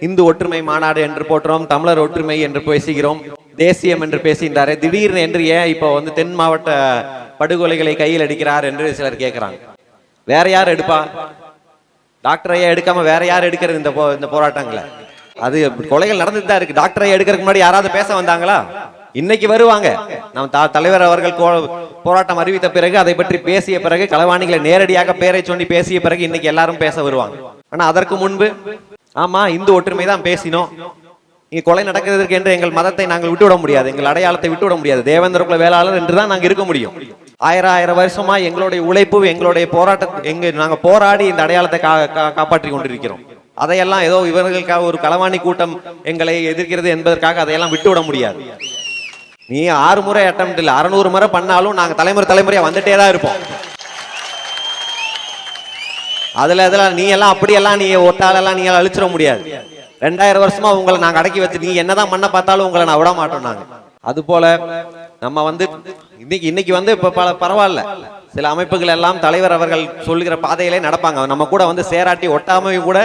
இந்து ஒற்றுமை மாநாடு என்று போற்றோம் தமிழர் ஒற்றுமை என்று பேசுகிறோம் தேசியம் என்று பேசுகின்றாரு. திடீர்னு என்று ஏன் இப்போ வந்து தென் மாவட்ட படுகொலைகளை கையில் எடுக்கிறார் என்று சிலர் கேட்கிறாங்க வேற யார் எடுப்பா? டாக்டர் ஐயா எடுக்காம வேற யார் எடுக்கிறது இந்த போ- இந்த போராட்டங்களை? அது கொலைகள் நடந்துட்டு தான் இருக்கு. டாக்டர் ஐயா எடுக்கிறதுக்கு முன்னாடி யாராவது பேச வந்தாங்களா? இன்னைக்கு வருவாங்க. நம்ம தலைவர் அவர்கள் போராட்டம் அறிவித்த பிறகு அதை பற்றி பேசிய பிறகு களவாணிகளை நேரடியாக பேரை சொல்லி பேசிய பிறகு இன்னைக்கு எல்லாரும் பேச வருவாங்க. ஆனா அதற்கு முன்பு ஆமா இந்து ஒற்றுமை தான் பேசினோம். இங்க கொலை நடக்கிறதுக்கு என்று எங்கள் மதத்தை நாங்கள் விட்டுவிட முடியாது. எங்கள் அடையாளத்தை விட்டுவிட முடியாது. தேவேந்திர வேளாளர் என்று தான் நாங்க இருக்க முடியும். ஆயிரம் ஆயிரம் வருஷமா எங்களுடைய உழைப்பு எங்களுடைய போராட்ட எங்க நாங்க போராடி இந்த அடையாளத்தை கா- காப்பாற்றி கொண்டிருக்கிறோம். அதையெல்லாம் ஏதோ இவர்களுக்காக ஒரு களவாணி கூட்டம் எங்களை எதிர்க்கிறது என்பதற்காக அதையெல்லாம் விட்டுவிட முடியாது. நீ ஆறு முறை அட்டம் இல்லை. அறுநூறு முறை பண்ணாலும் நாங்கள் தலைமுறை தலைமுறையாக வந்துட்டே தான் இருப்போம். அதுல இதெல்லாம் நீ எல்லாம் அப்படியெல்லாம் நீ ஒட்டாலெல்லாம் நீ எல்லாம் அழிச்சிட முடியாது. ரெண்டாயிரம் வருஷமா உங்களை நாங்க அடக்கி வச்சு நீ என்னதான் மண்ணை பார்த்தாலும் உங்களை நான் விட மாட்டோம் நாங்க. அது போல நம்ம வந்து இன்னைக்கு இன்னைக்கு வந்து இப்ப பல பரவாயில்ல. சில அமைப்புகள் எல்லாம் தலைவர் அவர்கள் சொல்லுகிற பாதையிலே நடப்பாங்க. நம்ம கூட வந்து சேராட்டி ஒட்டாமையும் கூட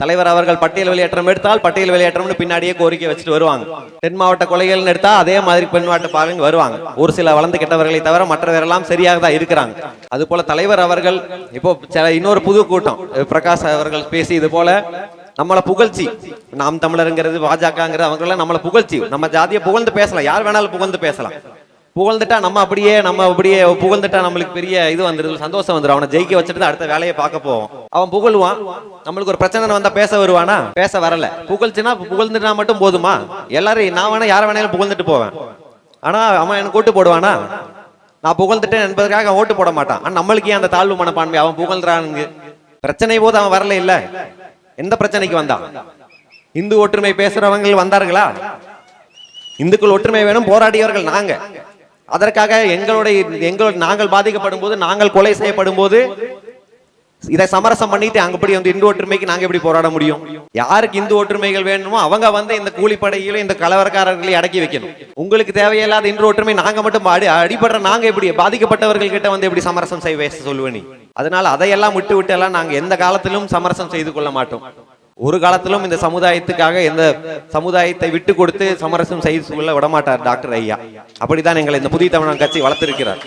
தலைவர் அவர்கள் பட்டியல் வெளியேற்றம் எடுத்தால் பட்டியல் வெளியேற்றம்னு பின்னாடியே கோரிக்கை வச்சுட்டு வருவாங்க. தென் மாவட்ட கொலைகள்னு எடுத்தா அதே மாதிரி பெண் மாவட்ட பாருங்க வருவாங்க. ஒரு சில வளர்ந்து கெட்டவர்களை தவிர மற்றவரெல்லாம் சரியாக தான் இருக்கிறாங்க. அது போல தலைவர் அவர்கள் இப்போ சில இன்னொரு புது கூட்டம் பிரகாஷ் அவர்கள் பேசி இது போல நம்மளை புகழ்ச்சி. நாம் தமிழருங்கிறது பாஜகங்கிறது அவங்களாம் நம்மளை புகழ்ச்சி. நம்ம ஜாதியை புகழ்ந்து பேசலாம். யார் வேணாலும் புகழ்ந்து பேசலாம். புகழ்ந்துட்டா நம்ம அப்படியே நம்ம அப்படியே புகழ்ந்துட்டா நம்மளுக்கு பெரிய இது வந்துருது சந்தோஷம் வந்துடும் அவனை ஜெயிக்க வச்சுட்டு தான் அடுத்த வேலையை பார்க்க போவோம். அவன் புகழுவான். நம்மளுக்கு ஒரு பிரச்சனை வந்தா பேச வருவானா? பேச வரல. புகழ்ச்சினா புகழ்ந்துட்டா மட்டும் போதுமா? எல்லாரும் நான் வேணா யாரை வேணாலும் புகழ்ந்துட்டு போவேன். ஆனா அவன் எனக்கு ஓட்டு போடுவானா? நான் புகழ்ந்துட்டேன் என்பதற்காக அவன் ஓட்டு போட மாட்டான். ஆனா நம்மளுக்கு ஏன் அந்த தாழ்வு மனப்பான்மை? அவன் புகழ்ந்துறானுங்க பிரச்சனை போது அவன் வரல இல்ல. எந்த பிரச்சனைக்கு வந்தான்? இந்து ஒற்றுமை பேசுறவங்க வந்தார்களா? இந்துக்கள் ஒற்றுமை வேணும் போராடியவர்கள் நாங்க. அதற்காக எங்களுடைய எங்களோட நாங்கள் பாதிக்கப்படும் போது நாங்கள் கொலை செய்யப்படும் போது இதை சமரசம் பண்ணிட்டு அங்கப்படி வந்து இந்து ஒற்றுமைக்கு நாங்க எப்படி போராட முடியும்? யாருக்கு இந்து ஒற்றுமைகள் வேணுமோ அவங்க வந்து இந்த கூலிப்படையில இந்த கலவரக்காரர்களையும் அடக்கி வைக்கணும். உங்களுக்கு தேவையில்லாத இந்து ஒற்றுமை நாங்க மட்டும் அடி அடிபடுற நாங்க எப்படி பாதிக்கப்பட்டவர்கள் கிட்ட வந்து எப்படி சமரசம் செய்ய சொல்லுவேன் அதனால அதையெல்லாம் விட்டு விட்டு எல்லாம் நாங்க எந்த காலத்திலும் சமரசம் செய்து கொள்ள மாட்டோம். ஒரு காலத்திலும் இந்த சமுதாயத்துக்காக எந்த சமுதாயத்தை விட்டு கொடுத்து சமரசம் செய்து கொள்ள விடமாட்டார் டாக்டர் ஐயா. அப்படித்தான் எங்களை இந்த புதிய தமிழன் கட்சி வளர்த்திருக்கிறார்.